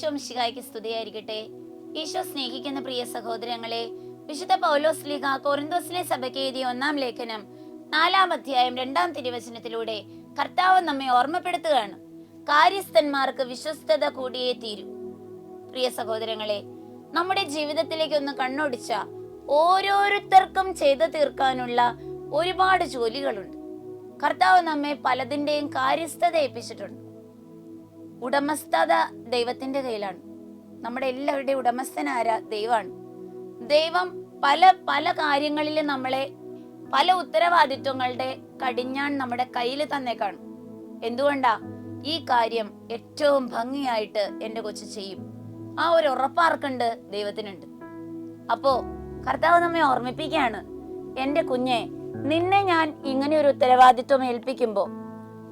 ഈശോ മിശിഹായ്ക്ക് സ്തുതിയായിരിക്കട്ടെ. ഈശോ സ്നേഹിക്കുന്ന പ്രിയ സഹോദരങ്ങളെ വിശുദ്ധ പൗലോസ് ലീഗ കൊറിന്തോസിലെ സഭയ്ക്ക് എഴുതിയ ഒന്നാം ലേഖനം നാലാം അധ്യായം രണ്ടാം തിരുവചനത്തിലൂടെ കർത്താവ് നമ്മെ ഓർമ്മപ്പെടുത്തുകയാണ്. കാര്യസ്ഥന്മാർക്ക് വിശ്വസ്തത കൂടിയേ തീരൂ. പ്രിയ സഹോദരങ്ങളെ നമ്മുടെ ജീവിതത്തിലേക്ക് ഒന്ന് കണ്ണോടിച്ച ഓരോരുത്തർക്കും ചെയ്തു തീർക്കാനുള്ള ഒരുപാട് ജോലികളുണ്ട്. കർത്താവ് നമ്മെ പലതിന്റെയും കാര്യസ്ഥത ഏൽപ്പിച്ചിട്ടുണ്ട്. ഉടമസ്ഥത ദൈവത്തിന്റെ കയ്യിലാണ്. നമ്മുടെ എല്ലാവരുടെയും ഉടമസ്ഥൻ ആരാ ദൈവമാണ്. ദൈവം പല പല കാര്യങ്ങളിൽ നമ്മളെ പല ഉത്തരവാദിത്വങ്ങളുടെ കടിഞ്ഞാൺ നമ്മുടെ കയ്യിൽ തന്നേക്കാണ്. എന്തുകൊണ്ടാ? ഈ കാര്യം ഏറ്റവും ഭംഗിയായിട്ട് എന്റെ കൊച്ചു ചെയ്യും. ആ ഒരു ഉറപ്പാർക്കുണ്ട് ദൈവത്തിനുണ്ട്. അപ്പോ കർത്താവ് നമ്മെ ഓർമ്മിപ്പിക്കുകയാണ്. എന്റെ കുഞ്ഞെ നിന്നെ ഞാൻ ഇങ്ങനെ ഒരു ഉത്തരവാദിത്വം ഏൽപ്പിക്കുമ്പോ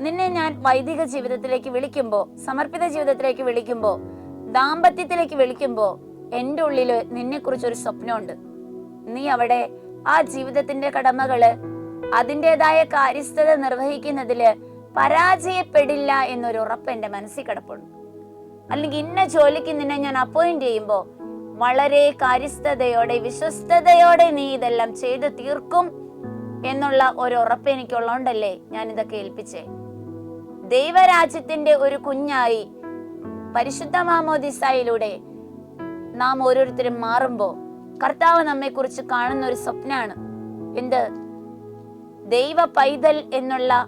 നിന്നെ ഞാൻ വൈദിക ജീവിതത്തിലേക്ക് വിളിക്കുമ്പോ സമർപ്പിത ജീവിതത്തിലേക്ക് വിളിക്കുമ്പോ ദാമ്പത്യത്തിലേക്ക് വിളിക്കുമ്പോ എന്റെ ഉള്ളിൽ നിന്നെക്കുറിച്ച് ഒരു സ്വപ്നമുണ്ട്. നീ അവിടെ ആ ജീവിതത്തിന്റെ കടമകൾ അതിന്റെതായ കാര്യസ്ഥത നിർവഹിക്കുന്നതിൽ പരാജയപ്പെടില്ല എന്നൊരു ഉറപ്പ് എന്റെ മനസ്സിൽ കിടപ്പുണ്ട്. അല്ലെങ്കിൽ ഇന്ന ജോലിക്ക് നിന്നെ ഞാൻ അപ്പോയിന്റ് ചെയ്യുമ്പോൾ വളരെ കാര്യസ്ഥതയോടെ വിശ്വസ്തയോടെ നീ ഇതെല്ലാം ചെയ്തു തീർക്കും എന്നുള്ള ഒരു ഉറപ്പ് എനിക്കുള്ളതുകൊണ്ടല്ലേ ഞാൻ ഇതൊക്കെ ഏൽപ്പിച്ചേ? ദൈവരാജ്യത്തിന്റെ ഒരു കുഞ്ഞായി പരിശുദ്ധ മാമോദിസായിലൂടെ നാം ഓരോരുത്തരും മാറുമ്പോൾ കർത്താവ് നമ്മെ കുറിച്ച് കാണുന്ന ഒരു സ്വപ്നമാണ് എന്ത്? ദൈവ പൈതൽ എന്നുള്ള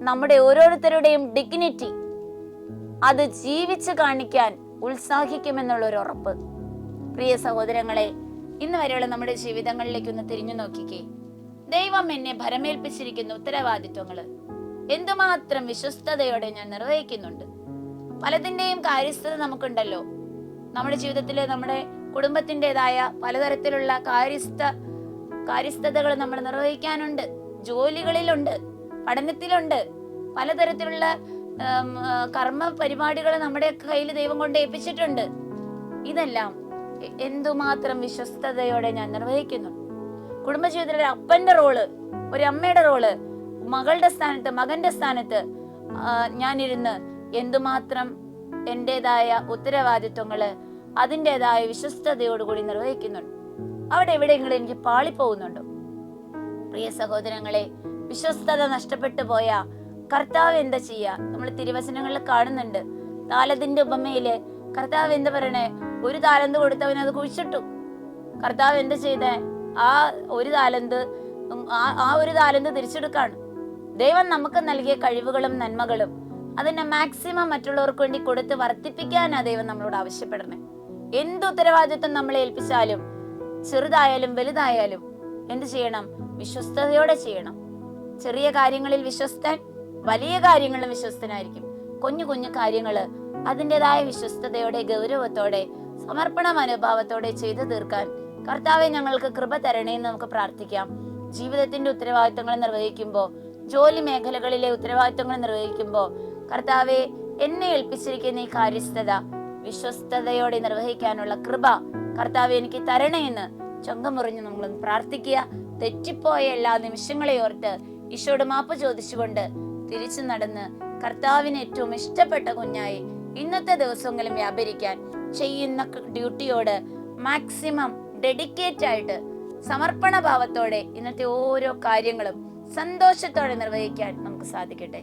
നമ്മുടെ ഓരോരുത്തരുടെയും ഡിഗ്നിറ്റി അത് ജീവിച്ച് കാണിക്കാൻ ഉത്സാഹിക്കുമെന്നുള്ള ഒരു ഉറപ്പ്. പ്രിയ സഹോദരങ്ങളെ ഇന്ന് വരെയുള്ള നമ്മുടെ ജീവിതങ്ങളിലേക്ക് ഒന്ന് തിരിഞ്ഞു നോക്കിക്കേ. ദൈവം എന്നെ ഭരമേൽപ്പിച്ചിരിക്കുന്ന ഉത്തരവാദിത്വങ്ങൾ എന്തുമാത്രം വിശ്വസ്തയോടെ ഞാൻ നിർവഹിക്കുന്നുണ്ട്. പലതിന്റെയും കാര്യസ്ഥത നമുക്കുണ്ടല്ലോ. നമ്മുടെ ജീവിതത്തിൽ നമ്മുടെ കുടുംബത്തിന്റെതായ പലതരത്തിലുള്ള കാര്യസ്ഥ കാര്യസ്ഥതകൾ നമ്മൾ നിർവഹിക്കാനുണ്ട്. ജോലികളിലുണ്ട് പഠനത്തിലുണ്ട്. പലതരത്തിലുള്ള കർമ്മ പരിപാടികൾ നമ്മുടെ കയ്യിൽ ദൈവം കൊണ്ട് ഏൽപ്പിച്ചിട്ടുണ്ട്. ഇതെല്ലാം എന്തുമാത്രം വിശ്വസ്തയോടെ ഞാൻ നിർവഹിക്കുന്നു. കുടുംബജീവിതത്തിൽ ഒരു അപ്പന്റെ റോൾ ഒരു അമ്മയുടെ റോൾ മകളുടെ സ്ഥാനത്ത് മകന്റെ സ്ഥാനത്ത് ഞാനിരുന്ന് എന്തുമാത്രം എന്റേതായ ഉത്തരവാദിത്വങ്ങൾ അതിന്റെതായ വിശ്വസ്തയോടുകൂടി നിർവഹിക്കുന്നുണ്ട്. അവിടെ എവിടെയെങ്കിലും എനിക്ക് പാളിപ്പോകുന്നുണ്ടോ? പ്രിയ സഹോദരങ്ങളെ വിശ്വസ്തത നഷ്ടപ്പെട്ടു പോയ കർത്താവ് എന്താ ചെയ്യുക നമ്മൾ തിരുവചനങ്ങളിൽ കാണുന്നുണ്ട്. താലത്തിന്റെ ഉപമയിൽ കർത്താവ് എന്താ പറയണേ? ഒരു താലന്ത് കൊടുത്തവൻ അത് കുഴിച്ചിട്ടു. കർത്താവ് എന്താ ചെയ്തേ? ആ ഒരു താലന്ത് ആ ഒരു താലന്ത് തിരിച്ചെടുക്കാണ്. ദൈവം നമുക്ക് നൽകിയ കഴിവുകളും നന്മകളും അതിനെ മാക്സിമം മറ്റുള്ളവർക്ക് വേണ്ടി കൊടുത്ത് വർദ്ധിപ്പിക്കാനാ ദൈവം നമ്മളോട് ആവശ്യപ്പെടണേ എന്ത് ഉത്തരവാദിത്വം നമ്മളെ ഏൽപ്പിച്ചാലും ചെറുതായാലും വലുതായാലും എന്ത് ചെയ്യണം? വിശ്വസ്തയോടെ ചെയ്യണം. ചെറിയ കാര്യങ്ങളിൽ വിശ്വസ്തൻ വലിയ കാര്യങ്ങളിലും വിശ്വസ്തനായിരിക്കും. കുഞ്ഞു കുഞ്ഞു കാര്യങ്ങൾ അതിന്റെതായ വിശ്വസ്തയോടെ ഗൗരവത്തോടെ സമർപ്പണ മനോഭാവത്തോടെ ചെയ്തു തീർക്കാൻ കർത്താവെ ഞങ്ങൾക്ക് കൃപ തരണേന്ന് നമുക്ക് പ്രാർത്ഥിക്കാം. ജീവിതത്തിന്റെ ഉത്തരവാദിത്തങ്ങൾ നിർവഹിക്കുമ്പോൾ ജോലി മേഖലകളിലെ ഉത്തരവാദിത്തങ്ങൾ നിർവഹിക്കുമ്പോൾ കർത്താവെ എന്നെ ഏൽപ്പിച്ചിരിക്കുന്ന ഈ കാര്യസ്ഥത വിശ്വസ്തയോടെ നിർവഹിക്കാനുള്ള കൃപ കർത്താവ് എനിക്ക് തരണേ എന്ന് ചൊങ്കമുറിഞ്ഞ് നമ്മളൊന്ന് പ്രാർത്ഥിക്കുക. തെറ്റിപ്പോയ എല്ലാ നിമിഷങ്ങളെ ഓർത്ത് ഈശോട് മാപ്പ് ചോദിച്ചുകൊണ്ട് തിരിച്ചു നടന്ന് കർത്താവിന് ഏറ്റവും ഇഷ്ടപ്പെട്ട കുഞ്ഞായി ഇന്നത്തെ ദിവസങ്ങളും വ്യാപരിക്കാൻ ചെയ്യുന്ന ഡ്യൂട്ടിയോട് മാക്സിമം ഡെഡിക്കേറ്റ് ആയിട്ട് സമർപ്പണ ഭാവത്തോടെ ഇന്നത്തെ ഓരോ കാര്യങ്ങളും സന്തോഷത്തോടെ നിർവഹിക്കാൻ നമുക്ക് സാധിക്കട്ടെ.